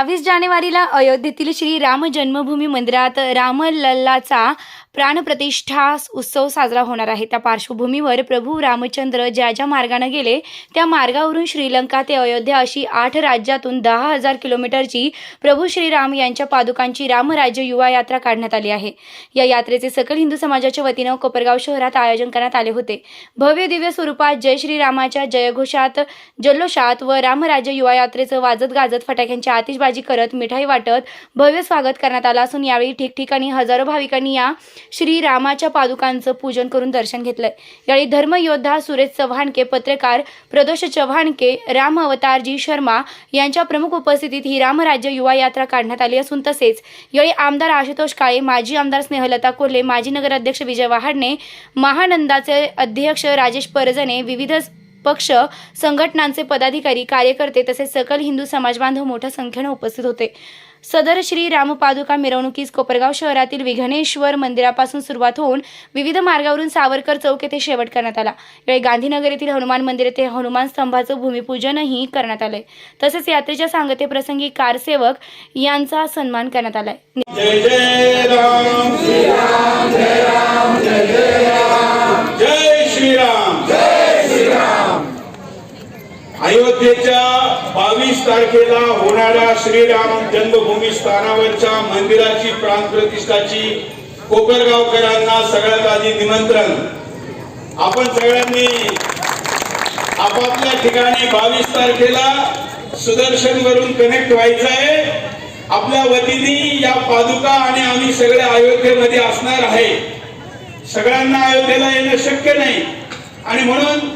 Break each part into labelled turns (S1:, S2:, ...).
S1: बावीस जानेवारीला अयोध्येतील श्री राम जन्मभूमी मंदिरात रामलल्लाचा प्राणप्रतिष्ठा उत्सव साजरा होणार आहे. त्या पार्श्वभूमीवर प्रभू रामचंद्र ज्या ज्या मार्गाने गेले त्या मार्गावरून श्रीलंका ते अयोध्या अशी आठ राज्यातून दहा हजार किलोमीटरची प्रभू श्रीराम यांच्या पादुकांची रामराज्य युवा यात्रा काढण्यात आली आहे. या यात्रेचे सकल हिंदू समाजाच्या वतीनं कोपरगाव शहरात आयोजन करण्यात आले होते. भव्य दिव्य स्वरूपात जय श्रीरामाच्या जयघोषात जल्लोषात व रामराज्य युवा यात्रेचं वाजत गाजत फटाक्यांची आतिषबाजी करत मिठाई वाटत भव्य स्वागत करण्यात आलं असून यावेळी ठिकठिकाणी हजारो भाविकांनी या श्रीरामाच्या पादुकांचं पूजन करून दर्शन घेतलंय. यावेळी धर्मयोद्धा सुरेश चव्हाणके पत्रकार प्रदोष चव्हाणके राम अवतारजी शर्मा यांच्या प्रमुख उपस्थितीत ही रामराज्य युवा यात्रा काढण्यात आली असून तसेच यावेळी आमदार आशुतोष काळे माजी आमदार स्नेहलता कोल्हे माजी नगराध्यक्ष विजय वहाडणे महानंदाचे अध्यक्ष राजेश परजणे विविध पक्ष संघटनांचे पदाधिकारी कार्यकर्ते तसेच सकल हिंदू समाजबांधव मोठ्या संख्येने उपस्थित होते. सदर श्री रामपादुका मिरवणुकीस कोपरगाव शहरातील विघ्नेश्वर मंदिरापासून सुरुवात होऊन विविध मार्गावरून सावरकर चौक येथे शेवट करण्यात आला. यावेळी गांधीनगर येथील हनुमान मंदिर येथे हनुमान स्तंभाचं भूमिपूजनही करण्यात आलंय. तसेच यात्रेच्या सांगतेप्रसंगी कारसेवक यांचा सन्मान करण्यात आलाय.
S2: अयोध्येच्या बावीस तारखेला होणाऱ्या श्रीराम जन्मभूमी स्थानावरच्या मंदिराची प्राणप्रतिष्ठाची कोपरगावकरांना सगळ्यात आधी निमंत्रण. आपण सगळ्यांनी आपापल्या ठिकाणी बावीस तारखेला सुदर्शन वरून कनेक्ट व्हायचं आहे आपल्या वतीने या पादुका आणि आम्ही सगळे अयोध्येमध्ये असणार आहे. सगळ्यांना अयोध्येला येणं शक्य नाही. आणि म्हणून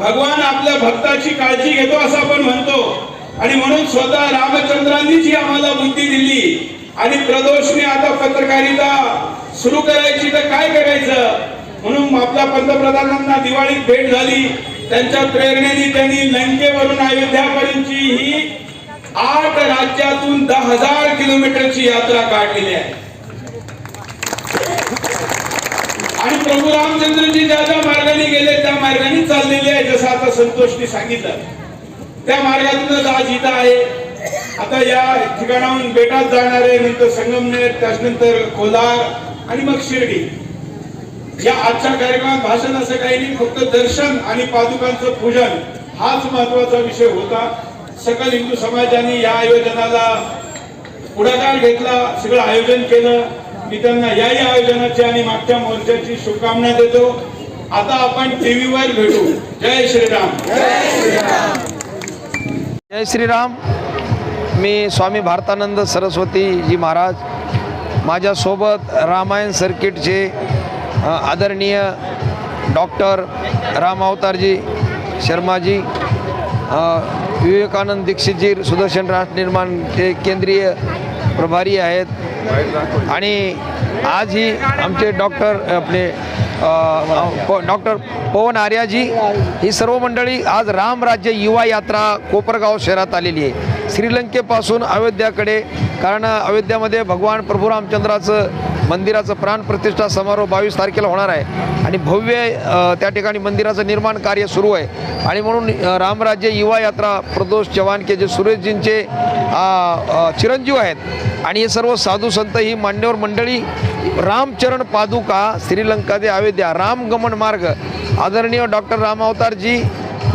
S2: भगवान आपल्या भक्ताची काळजी घेतो असं आपण म्हणतो. आणि म्हणून स्वतः रामचंद्रांनीच ही आम्हाला बुद्धी दिली आणि प्रदोषने आता पत्रकारिता सुरू करायची तर काय करायचं? म्हणून आपल्या पंतप्रधानांना दिवाळीत भेट झाली. त्यांच्या प्रेरणेने त्यांनी लंकेवरून अयोध्यापर्यंतची ही आठ राज्यातून दहा हजार किलोमीटरची यात्रा काढलेली आहे. आणि प्रभू रामचंद्रजी ज्या ज्या मार्गाने गेले त्या मार्गाने चाललेले आहे जसं आता संतोषने सांगितलं. त्या मार्गातूनच आज इथं आहे. आता या ठिकाणाहून बेटात जाणार आहे नंतर संगमनेर त्याच्यानंतर कोलार आणि मग शिर्डी. या आजच्या कार्यक्रमात भाषण असं काही नाही फक्त दर्शन आणि पादुकांचं पूजन हाच महत्त्वाचा विषय होता. सकल हिंदू समाजाने या आयोजनाला पुढाकार घेतला सगळं आयोजन केलं. मी त्यांना याही आयोजनाची आणि मागच्या मोर्चाची शुभकामना देतो. आता आपण टीव्हीवर भेटू. जय श्रीराम.
S3: जय श्रीराम. मी स्वामी भारतानंद सरस्वती जी महाराज माझ्यासोबत रामायण सर्किटचे आदरणीय डॉक्टर राम अवतारजी शर्माजी विवेकानंद दीक्षितजी सुदर्शन राष्ट्र निर्माण ते केंद्रीय प्रभारी आहेत. आणि आज ही आमचे डॉक्टर आपले डॉक्टर पवन आर्याजी ही सर्व मंडळी आज रामराज्य युवा यात्रा कोपरगाव शहरात आलेली आहे. श्रीलंकेपासून अयोध्याकडे कारण अयोध्यामध्ये भगवान प्रभू रामचंद्राचं मंदिराचं प्राणप्रतिष्ठा समारोह बावीस तारखेला होणार आहे. आणि भव्य त्या ठिकाणी मंदिराचं निर्माण कार्य सुरू आहे. आणि म्हणून रामराज्य युवा यात्रा प्रदोष चव्हाण के जे सुरेशजींचे चिरंजीव आहेत. आणि हे सर्व साधू संत ही मान्यवर मंडळी रामचरण पादुका श्रीलंका ते अयोध्या रामगमन मार्ग आदरणीय डॉक्टर राम अवतारजी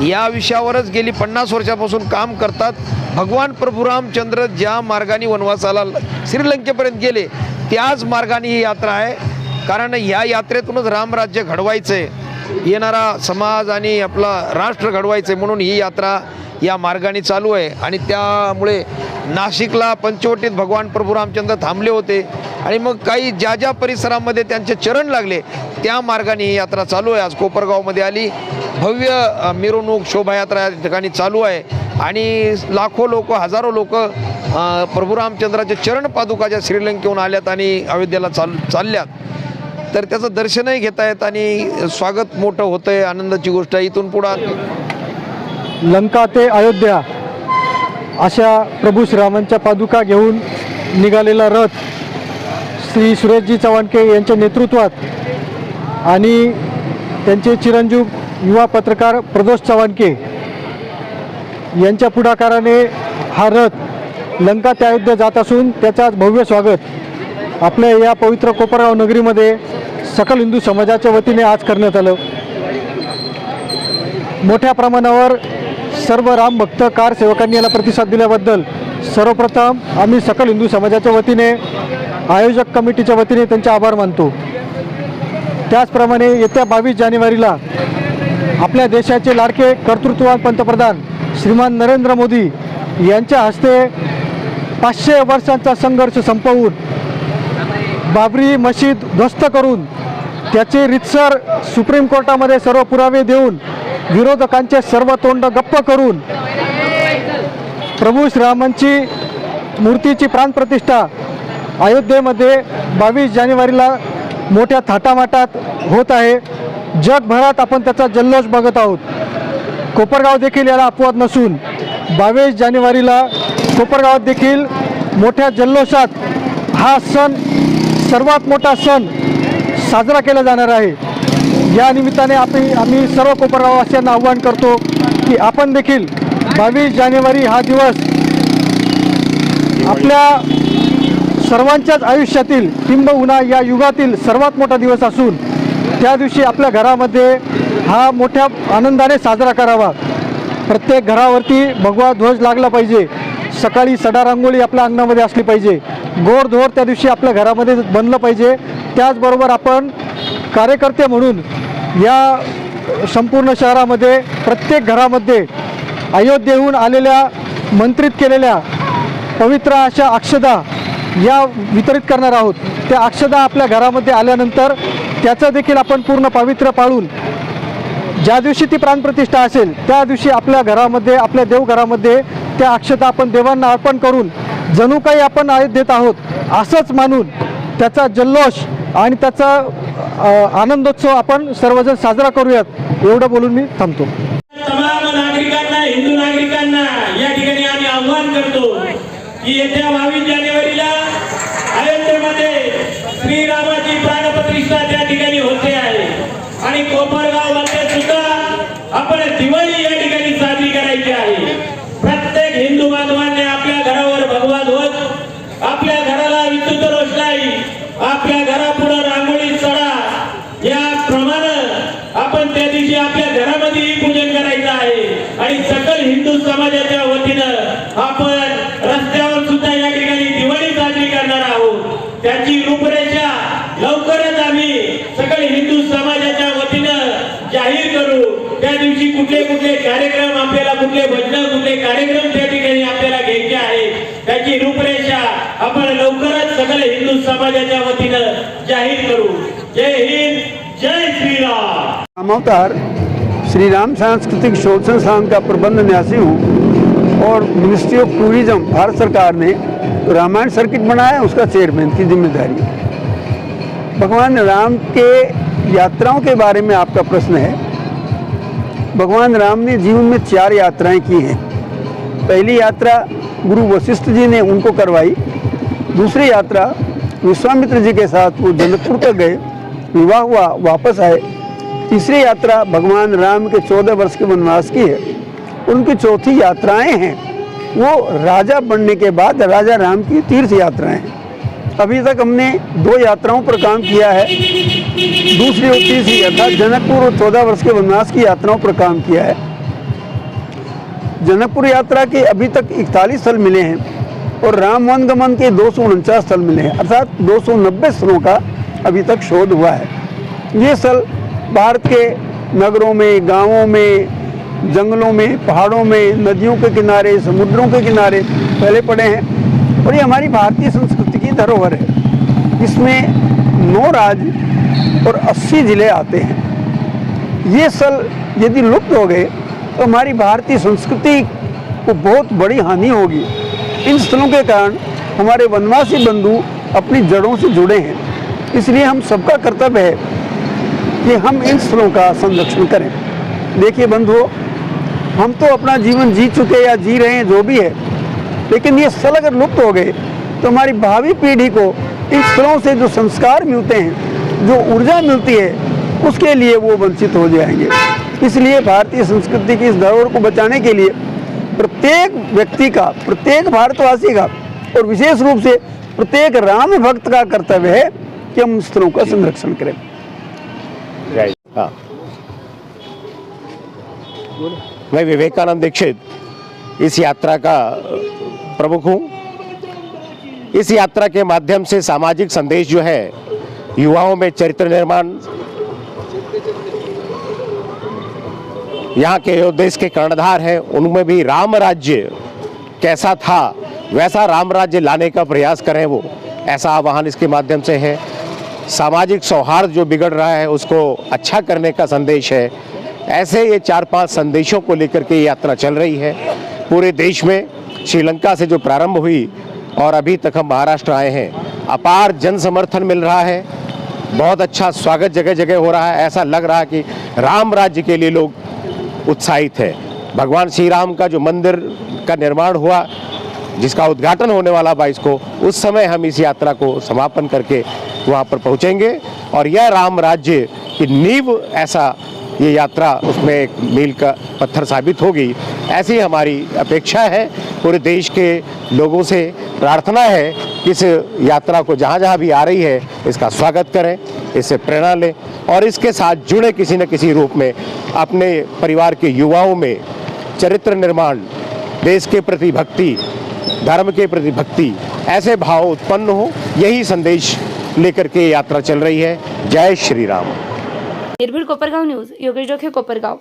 S3: या विषयावरच गेली पन्नास वर्षापासून काम करतात. भगवान प्रभू रामचंद्र ज्या मार्गाने वनवासाला श्रीलंकेपर्यंत गेले त्याच मार्गाने ही यात्रा आहे. कारण या यात्रेतूनच रामराज्य घडवायचं आहे येणारा समाज आणि आपला राष्ट्र घडवायचं आहे म्हणून ही यात्रा या मार्गाने चालू आहे. आणि त्यामुळे नाशिकला पंचवटीत भगवान प्रभू रामचंद्र थांबले होते. आणि मग काही ज्या ज्या परिसरामध्ये त्यांचे चरण लागले त्या मार्गाने ही यात्रा चालू आहे. आज कोपरगावमध्ये आली. भव्य मिरवणूक शोभायात्रा या ठिकाणी चालू आहे. आणि लाखो लोक हजारो लोक प्रभू रामचंद्राच्या चरण पादुका ज्या श्रीलंकेहून आल्यात आणि अयोध्येला चाल चालल्यात. तर त्याचं दर्शनही घेता येत आणि स्वागत मोठं होतं आहे आनंदाची गोष्ट आहे. इथून पुढं
S4: लंका ते अयोध्या अशा प्रभू श्रीरामांच्या पादुका घेऊन निघालेला रथ श्री सुरेशजी चव्हाणके यांच्या नेतृत्वात आणि त्यांचे चिरंजीव युवा पत्रकार प्रदोष चव्हाणके यांच्या पुढाकाराने हा रथ लंका ते अयोध्या जात असून त्याचा भव्य स्वागत आपल्या या पवित्र कोपरगाव नगरीमध्ये सकल हिंदू समाजाच्या वतीने आज करण्यात आलं. मोठ्या प्रमाणावर सर्व राम भक्त कार सेवकांनी याला प्रतिसाद दिल्याबद्दल सर्वप्रथम आम्ही सकल हिंदू समाजाच्या वतीने आयोजक कमिटीच्या वतीने त्यांचे आभार मानतो. त्याचप्रमाणे येत्या बावीस जानेवारीला आपल्या देशाचे लाडके कर्तृत्ववान पंतप्रधान श्रीमान नरेंद्र मोदी यांच्या हस्ते पाचशे वर्षांचा संघर्ष संपवून बाबरी मशीद ध्वस्त करून त्याचे रितसर सुप्रीम कोर्टामध्ये सर्व पुरावे देऊन विरोधकांचे सर्व तोंड गप्प करून प्रभू श्रीरामांची मूर्तीची प्राणप्रतिष्ठा अयोध्येमध्ये बावीस जानेवारीला मोठ्या थाटामाटात होत आहे. जगभरात आपण त्याचा जल्लोष बघत आहोत. कोपरगाव देखील याला अपवाद नसून बावीस जानेवारीला कोपरगावात देखील मोठ्या जल्लोषात हा सण सर्वात मोठा सण साजरा केला जाणार आहे. या निमित्ताने आपण आम्ही सर्व कोपरगाववासियांना आव्हान करतो की आपण देखील बावीस जानेवारी हा दिवस आपल्या सर्वांच्याच आयुष्यातील किंबहुना या युगातील सर्वात मोठा दिवस असून त्या दिवशी आपल्या घरामध्ये हा मोठ्या आनंदाने साजरा करावा. प्रत्येक घरावरती भगवा ध्वज लागला पाहिजे. सकाळी सडा रांगोळी आपल्या अंगणामध्ये असली पाहिजे. गोडधोड त्या दिवशी आपल्या घरामध्ये बनलं पाहिजे. त्याचबरोबर आपण कार्यकर्ते म्हणून या संपूर्ण शहरामध्ये प्रत्येक घरामध्ये अयोध्येहून आलेल्या मंत्रित केलेल्या पवित्र अशा अक्षदा या वितरित करणार आहोत. त्या अक्षदा आपल्या घरामध्ये आल्यानंतर त्याचं देखील आपण पूर्ण पावित्र्य पाळून ज्या दिवशी ती प्राणप्रतिष्ठा असेल त्या दिवशी आपल्या घरामध्ये आपल्या देवघरामध्ये त्या अक्षता आपण देवांना अर्पण करून जणू काही आपण अयोध्येत आहोत असंच मानून त्याचा जल्लोष आणि त्याचा आनंदोत्सव आपण सर्वजण साजरा करूयात. एवढं बोलून मी थांबतो.
S5: तमाम नागरिकांना हिंदू नागरिकांना या ठिकाणी आम्ही आव्हान करतो की येत्या बावीस जानेवारीला अयोध्येमध्ये श्रीरामाची प्राणप्रतिष्ठा त्या ठिकाणी होते आहे आणि कोपरगावमध्ये सुद्धा आपण दिवाळी या ठिकाणी साजरी करायची आहे प्रत्येक हिंदू बांधवांनी आपल्या घरावर भगवा ध्वज आपल्या रोषणाई आपल्या घरापुढं रांगोळी सडा. याप्रमाणे आपण त्या दिवशी आपल्या घरामध्येही पूजन करायचं आहे. आणि सकल हिंदू समाजाच्या वतीनं आपण रस्त्यावर सुद्धा या ठिकाणी दिवाळी साजरी करणार आहोत. त्याची रूपरेषा लवकरच आम्ही सकल हिंदू समाजाच्या वतीनं जाहीर करू. त्या दिवशी कुठले कुठले कार्यक्रम आपल्याला कुठले भजन कुठले कार्यक्रम
S6: राम अवतार श्री राम सांस्कृतिक शोध संस्थान का प्रबंध न्यासी हूँ और मिनिस्ट्री ऑफ़ टूरिज़्म भारत सरकार ने रामायण सर्किट बनाया, उसका चेयरमैन की ज़िम्मेदारी। भगवान राम के यात्राओं के बारे में आपका प्रश्न है। भगवान राम ने जीवन में चार यात्राएँ की हैं। पहली यात्रा गुरु वशिष्ठ जी ने उनको करवाई। दूसरी यात्रा विश्वामित्र जी के साथ वो जनकपुर तक गए। विवाह हुआ, वापस आए। तीसरी यात्रा भगवान राम के चौदह वर्ष के वनवास की है। उनकी चौथी यात्राएँ हैं। वो राजा बनने के बाद राजा राम की तीर्थ यात्राएँ हैं। अभी तक हमने दो यात्राओं पर काम किया है। दूसरी और तीसरी अर्थात जनकपुर और चौदह वर्ष के वनवास की यात्राओं पर काम किया है। जनकपुर यात्रा के अभी तक इकतालीस स्थल मिले हैं और राम वन गमन के दो स्थल मिले हैं। अर्थात 290 स्थलों का अभी तक शोध हुआ है। ये स्थल भारत के नगरों में, गाँवों में, जंगलों में, पहाड़ों में, नदियों के किनारे, समुद्रों के किनारे फैले पड़े हैं। और ये हमारी भारतीय संस्कृति की धरोहर है। इसमें नौ राज्य और 80 ज़िले आते हैं। ये स्थल यदि लुप्त हो गए तो हमारी भारतीय संस्कृति को बहुत बड़ी हानि होगी। इन स्थलों के कारण हमारे वनवासी बंधु अपनी जड़ों से जुड़े हैं। इसलिए हम सबका कर्तव्य है कि हम इन स्थलों का संरक्षण करें। देखिए बंधुओं, हम तो अपना जीवन जी चुके या जी रहे हैं, जो भी है, लेकिन ये स्थल अगर लुप्त हो गए तो हमारी भावी पीढ़ी को इन स्थलों से जो संस्कार मिलते हैं, जो ऊर्जा मिलती है, उसके लिए वो वंचित हो जाएँगे। इसलिए भारतीय संस्कृति की इस धरोहर को बचाने के लिए प्रत्येक व्यक्ति का, प्रत्येक भारतवासी का, और विशेष रूप से प्रत्येक राम भक्त का कर्तव्य है कि हम स्थलों का संरक्षण करें।
S7: हाँ। मैं विवेकानंद दीक्षित इस यात्रा का प्रमुख हूँ। इस यात्रा के माध्यम से सामाजिक संदेश जो है, युवाओं में चरित्र निर्माण, यहाँ के जो देश के कर्णधार हैं, उनमें भी राम राज्य कैसा था, वैसा राम राज्य लाने का प्रयास करें वो, ऐसा आह्वान इसके माध्यम से है। सामाजिक सौहार्द जो बिगड़ रहा है, उसको अच्छा करने का संदेश है। ऐसे ये चार पाँच संदेशों को लेकर के यात्रा चल रही है। पूरे देश में श्रीलंका से जो प्रारंभ हुई और अभी तक हम महाराष्ट्र आए हैं, अपार जन समर्थन मिल रहा है। बहुत अच्छा स्वागत जगह जगह हो रहा है। ऐसा लग रहा है कि राम राज्य के लिए लोग उत्साहित है। भगवान श्री राम का जो मंदिर का निर्माण हुआ जिसका उद्घाटन होने वाला बाईस को, उस समय हम इस यात्रा को समापन करके वहाँ पर पहुँचेंगे। और यह राम राज्य की नींव, ऐसा ये यात्रा उसमें एक मील का पत्थर साबित होगी। ऐसी हमारी अपेक्षा है। पूरे देश के लोगों से प्रार्थना है कि इस यात्रा को जहाँ जहाँ भी आ रही है, इसका स्वागत करें, इससे प्रेरणा लें और इसके साथ जुड़े किसी न किसी रूप में अपने परिवार के युवाओं में चरित्र निर्माण, देश के प्रति भक्ति धर्म के प्रति भक्ति ऐसे भाव उत्पन्न हो यही संदेश लेकर के यात्रा चल रही है। जय श्री राम।
S1: निर्भीड कोपरगाव न्यूज योगेश जोखे कोपरगाव।